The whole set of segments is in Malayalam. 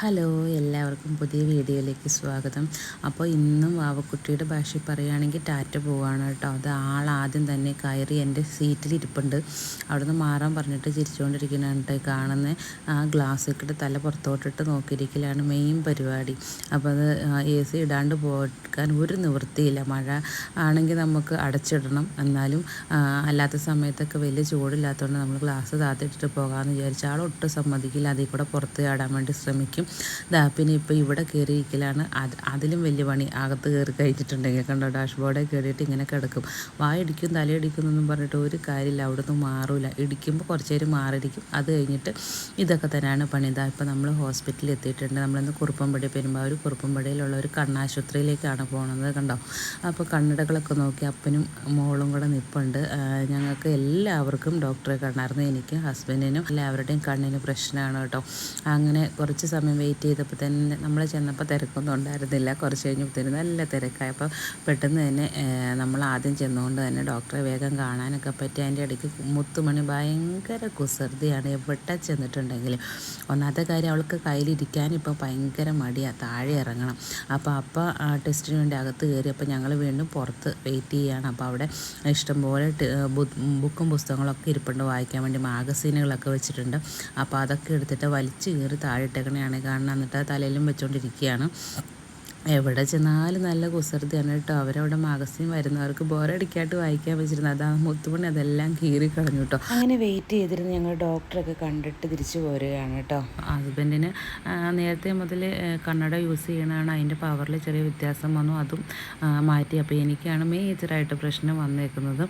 ഹലോ എല്ലാവർക്കും പുതിയ വീഡിയോയിലേക്ക് സ്വാഗതം. അപ്പോൾ ഇന്നും വാവക്കുട്ടിയുടെ ഭാഷയിൽ പറയുകയാണെങ്കിൽ ടാറ്റ പോവാണ് കേട്ടോ. അത് ആളാദ്യം തന്നെ കയറി എന്റെ സീറ്റിൽ ഇരിപ്പുണ്ട്. അവിടുന്ന് മാറാൻ പറഞ്ഞിട്ട് ചിരിച്ചുകൊണ്ടിരിക്കുന്നതാണ് കേട്ടോ കാണുന്ന. ആ ഗ്ലാസ് ഇട്ടിട്ട് തല പുറത്തോട്ടിട്ട് നോക്കിയിരിക്കലാണ് മെയിൻ പരിപാടി. അപ്പോൾ അത് എ സി ഇടാണ്ട് പോകാൻ ഒരു നിവൃത്തിയില്ല. മഴ ആണെങ്കിൽ നമുക്ക് അടച്ചിടണം. എന്നാലും അല്ലാത്ത സമയത്തൊക്കെ വലിയ ചൂടില്ലാത്തതുകൊണ്ട് നമ്മൾ ഗ്ലാസ് താത്തിട്ടിട്ട് പോകാമെന്ന് വിചാരിച്ചാൽ ആളൊട്ടും സമ്മതിക്കില്ല. അതിൽ കൂടെ പുറത്ത് ചാടാൻ വേണ്ടി ശ്രമിക്കും. ദാ പിന്നെ ഇപ്പോൾ ഇവിടെ കയറിയിരിക്കലാണ് അത് അതിലും വലിയ പണി. അകത്ത് കയറി കഴിച്ചിട്ടുണ്ടെങ്കിൽ കണ്ടോ ഡാഷ് ബോർഡിൽ കയറിയിട്ട് ഇങ്ങനെ കിടക്കും. വായടിക്കും തലയടിക്കും എന്നൊന്നും പറഞ്ഞിട്ട് ഒരു കാര്യമില്ല. നിന്ന് മാറില്ല ഇടിക്കുമ്പോൾ കുറച്ച് നേരം മാറിയിരിക്കും. അത് കഴിഞ്ഞിട്ട് ഇതൊക്കെ തന്നെയാണ് പണി. ഇതാ ഇപ്പോൾ നമ്മൾ ഹോസ്പിറ്റലിൽ എത്തിയിട്ടുണ്ട്. നമ്മളിന്ന് കുറുപ്പമ്പടി പെരുമ്പാവൂർ കുറുപ്പമ്പടിയിലുള്ള ഒരു കണ്ണാശുപത്രിയിലേക്കാണ് പോകുന്നത് കണ്ടോ? അപ്പോൾ കണ്ണടകളൊക്കെ നോക്കി അപ്പനും മോളും കൂടെ നിൽപ്പുണ്ട് ഞങ്ങൾക്ക് എല്ലാവർക്കും ഡോക്ടറെ കാണാറുണ്ട് എനിക്ക് ഹസ്ബൻഡിനും എല്ലാവരുടെയും കണ്ണിന് പ്രശ്നമാണ് കേട്ടോ. അങ്ങനെ കുറച്ച് സമയം വെയിറ്റ് ചെയ്തപ്പോൾ തന്നെ നമ്മൾ ചെന്നപ്പോൾ തിരക്കൊന്നും ഉണ്ടായിരുന്നില്ല. കുറച്ച് കഴിഞ്ഞപ്പോൾ നല്ല തിരക്കായി അപ്പോൾ പെട്ടെന്ന് തന്നെ നമ്മൾ ആദ്യം ചെന്നുകൊണ്ട് തന്നെ ഡോക്ടറെ വേഗം കാണാനൊക്കെ പറ്റി. അതിന്റെ ഇടയ്ക്ക് മുത്തുമണി ഭയങ്കര കുസൃതിയാണ്. എവിടെ ചെന്നിട്ടുണ്ടെങ്കിലും ഒന്നാമത്തെ കാര്യം അവൾക്ക് കയ്യിലിരിക്കാൻ ഇപ്പോൾ ഭയങ്കര മടിയാണ് താഴെ ഇറങ്ങണം. അപ്പോൾ അപ്പോൾ ടെസ്റ്റിന് വേണ്ടി അകത്ത് കയറി അപ്പോൾ ഞങ്ങൾ വീണ്ടും പുറത്ത് വെയിറ്റ് ചെയ്യുകയാണ് അപ്പോൾ അവിടെ ഇഷ്ടംപോലെ ബുക്കും പുസ്തകങ്ങളൊക്കെ ഇരിപ്പുണ്ട്. വായിക്കാൻ വേണ്ടി മാഗസീനുകളൊക്കെ വെച്ചിട്ടുണ്ട്. അപ്പോൾ അതൊക്കെ എടുത്തിട്ട് വലിച്ചു കയറി താഴെ ഇട്ടേക്കണെയാണ് കാണുന്നത് എന്നിട്ട് തലയിലും വെച്ചുകൊണ്ടിരിക്കുകയാണ് എവിടെ ചെന്നാലും നല്ല കുസൃതിയാണ് കേട്ടോ. അവരവിടെ മാഗസിൻ വരുന്നവർക്ക് ബോറടിക്കായിട്ട് വായിക്കാൻ വെച്ചിരുന്നത് അതാണ് മുത്തുമണി അതെല്ലാം കീറി കളഞ്ഞു കേട്ടോ. അങ്ങനെ വെയിറ്റ് ചെയ്തിരുന്ന് ഞങ്ങൾ ഡോക്ടറൊക്കെ കണ്ടിട്ട് തിരിച്ചു പോരുകയാണ് കേട്ടോ. ഹസ്ബൻഡിന് നേരത്തെ മുതൽ കണ്ണട യൂസ് ചെയ്യണതാണ്. അതിന്റെ പവറിൽ ചെറിയ വ്യത്യാസം വന്നു. അതും മാറ്റി. അപ്പോൾ എനിക്കാണ് മേജറായിട്ട് പ്രശ്നം വന്നേക്കുന്നത്.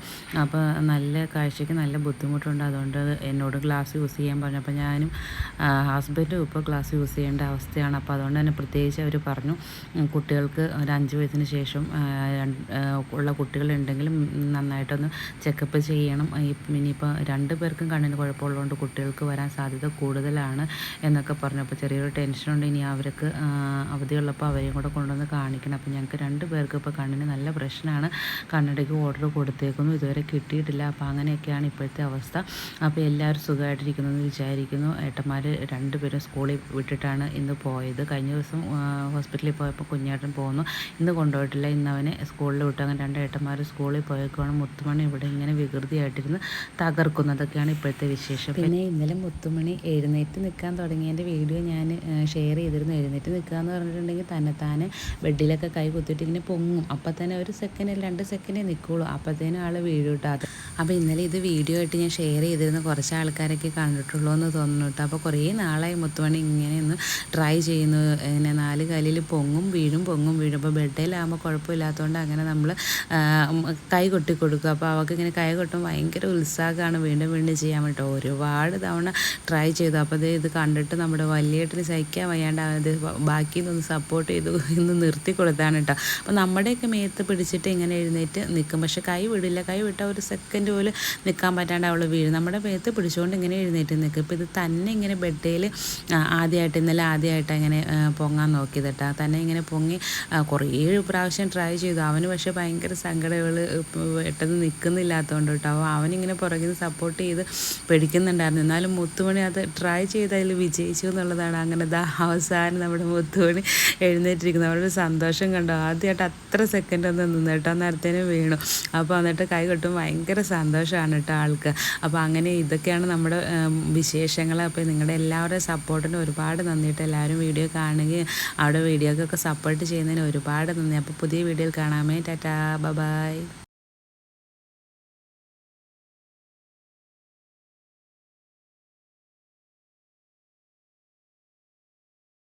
അപ്പോൾ നല്ല കാഴ്ചയ്ക്ക് നല്ല ബുദ്ധിമുട്ടുണ്ട്. അതുകൊണ്ട് എന്നോട് ഗ്ലാസ് യൂസ് ചെയ്യാൻ പറഞ്ഞു. അപ്പോൾ ഞാനും ഹസ്ബൻഡും ഇപ്പോൾ ഗ്ലാസ് യൂസ് ചെയ്യേണ്ട അവസ്ഥയാണ്. അപ്പോൾ അതുകൊണ്ട് തന്നെ പ്രത്യേകിച്ച് അവർ പറഞ്ഞു കുട്ടികൾക്ക് ഒരു അഞ്ച് വയസ്സിന് ശേഷം ഉള്ള കുട്ടികളുണ്ടെങ്കിലും നന്നായിട്ടൊന്ന് ചെക്കപ്പ് ചെയ്യണം. ഇനിയിപ്പോൾ രണ്ട് പേർക്കും കണ്ണിന് കുഴപ്പമുള്ളതുകൊണ്ട് കുട്ടികൾക്ക് വരാൻ സാധ്യത കൂടുതലാണ് എന്നൊക്കെ പറഞ്ഞു. അപ്പോൾ ചെറിയൊരു ടെൻഷനുണ്ട്. ഇനി അവർക്ക് അവധിയുള്ളപ്പോൾ അവരെയും കൂടെ കൊണ്ടുവന്ന് കാണിക്കണം. അപ്പോൾ ഞങ്ങൾക്ക് രണ്ട് പേർക്കും ഇപ്പോൾ കണ്ണിന് നല്ല പ്രശ്നമാണ്. കണ്ണടയ്ക്ക് ഓർഡർ കൊടുത്തേക്കുന്നു. ഇതുവരെ കിട്ടിയിട്ടില്ല. അപ്പോൾ അങ്ങനെയൊക്കെയാണ് ഇപ്പോഴത്തെ അവസ്ഥ. അപ്പോൾ എല്ലാവരും സുഖമായിട്ടിരിക്കുന്നു എന്ന് വിചാരിക്കുന്നു. ഏട്ടന്മാർ രണ്ടുപേരും സ്കൂളിൽ വിട്ടിട്ടാണ് ഇന്ന് പോയത്. കഴിഞ്ഞ ദിവസം ഹോസ്പിറ്റലിൽ പോയപ്പോൾ കുഞ്ഞേട്ടൻ പോകുന്നു. ഇന്ന് കൊണ്ടുപോയിട്ടില്ല. ഇന്ന് അവനെ സ്കൂളിൽ വിട്ടു. അങ്ങനെ രണ്ട് ഏട്ടന്മാർ സ്കൂളിൽ പോയേക്കുവാണ്. മുത്തുമണി ഇവിടെ ഇങ്ങനെ വികൃതിയായിട്ടിരുന്ന് തകർക്കുന്നതൊക്കെയാണ് ഇപ്പോഴത്തെ വിശേഷം. പിന്നെ ഇന്നലെ മുത്തുമണി എഴുന്നേറ്റ് നിൽക്കാൻ തുടങ്ങിയതിന്റെ വീഡിയോ ഞാൻ ഷെയർ ചെയ്തിരുന്നു. എഴുന്നേറ്റ് നിൽക്കുക എന്ന് പറഞ്ഞിട്ടുണ്ടെങ്കിൽ തന്നെത്താനെ ബെഡിലൊക്കെ കൈ കുത്തിയിട്ട് ഇങ്ങനെ പൊങ്ങും. അപ്പം തന്നെ ഒരു സെക്കൻഡ് രണ്ട് സെക്കൻഡേ നിൽക്കുള്ളൂ അപ്പോഴത്തേനും ആൾ വീഡിയോ ഇട്ടാതെ അപ്പോൾ ഇന്നലെ ഇത് വീഡിയോ ആയിട്ട് ഞാൻ ഷെയർ ചെയ്തിരുന്ന. കുറച്ച് ആൾക്കാരൊക്കെ കണ്ടിട്ടുള്ളൂ എന്ന് തോന്നുന്നു കേട്ടോ അപ്പോൾ കുറേ നാളായി മുത്തുമണി ഇങ്ങനെ ഒന്ന് ട്രൈ ചെയ്യുന്നു. ഇങ്ങനെ നാല് കാലിൽ പൊങ്ങും വീഴും പൊങ്ങും വീഴും അപ്പോൾ ബെഡേലാകുമ്പോൾ കുഴപ്പമില്ലാത്തതുകൊണ്ട് അങ്ങനെ നമ്മൾ കൈ കൊട്ടി കൊടുക്കുക അപ്പോൾ അവൾക്ക് ഇങ്ങനെ കൈ കൊട്ടും ഭയങ്കര ഉത്സാഹമാണ് വീണ്ടും വീണ്ടും ചെയ്യാൻ വേണ്ടി. ഒരുപാട് തവണ ട്രൈ ചെയ്തു. അപ്പോൾ അത് ഇത് കണ്ടിട്ട് നമ്മുടെ വലിയേട്ടിന് സഹിക്കാൻ വയ്യാണ്ട് അത് ബാക്കി നിന്ന് സപ്പോർട്ട് ചെയ്തു ഇന്ന് നിർത്തി കൊടുത്താണ് കേട്ടോ അപ്പോൾ നമ്മുടെയൊക്കെ മേത്ത് പിടിച്ചിട്ട് ഇങ്ങനെ എഴുന്നേറ്റ് നിൽക്കും പക്ഷെ കൈ വിടില്ല. കൈ വിട്ടാൽ ഒരു സെക്കൻഡ് പോലും നിൽക്കാൻ പറ്റാണ്ട് അവൾ വീഴും. നമ്മുടെ മേത്ത് പിടിച്ചുകൊണ്ട് ഇങ്ങനെ എഴുന്നേറ്റ് നിൽക്കും ഇപ്പോൾ ഇത് തന്നെ ഇങ്ങനെ ബെഡേൽ ആദ്യമായിട്ട് ഇന്നലെ ആദ്യമായിട്ട് അങ്ങനെ പൊങ്ങാൻ നോക്കിയത് കേട്ടോ തന്നെ ഇങ്ങനെ പൊങ്ങി കുറേ പ്രാവശ്യം ട്രൈ ചെയ്തു. അവന് പക്ഷേ ഭയങ്കര സങ്കടകൾ പെട്ടെന്ന് നിൽക്കുന്നില്ലാത്തതുകൊണ്ട് കേട്ടോ. അപ്പോൾ അവനിങ്ങനെ പുറകിൽ സപ്പോർട്ട് ചെയ്ത് പിടിക്കുന്നുണ്ടായിരുന്നു. എന്നാലും മുത്തുമണി അത് ട്രൈ ചെയ്ത് അതിൽ വിജയിച്ചു എന്നുള്ളതാണ് അങ്ങനെ ദാ അവസാനം നമ്മുടെ മുത്തുമണി എഴുന്നേറ്റിരിക്കുന്നത്. അവരുടെ സന്തോഷം കണ്ടോ. ആദ്യമായിട്ട് അത്ര സെക്കൻഡ് ഒന്ന് നിന്ന് കേട്ടോ. നേരത്തേനും വീണു. അപ്പോൾ എന്നിട്ട് കൈ കൊട്ടും. ഭയങ്കര സന്തോഷമാണ് കേട്ടോ ആൾക്ക്. അപ്പോൾ അങ്ങനെ ഇതൊക്കെയാണ് നമ്മുടെ വിശേഷങ്ങൾ അപ്പോൾ നിങ്ങളുടെ എല്ലാവരുടെയും സപ്പോർട്ടിന് ഒരുപാട് നന്ദിയിട്ട് എല്ലാവരും വീഡിയോ കാണുകയും അവിടെ വീഡിയോക്കൊക്കെ സപ്പോർട്ട് ചെയ്യുന്നതിന് ഒരുപാട് നന്ദി. അപ്പോൾ പുതിയ വീഡിയോയിൽ കാണാമേ. ടാറ്റാ. ബൈ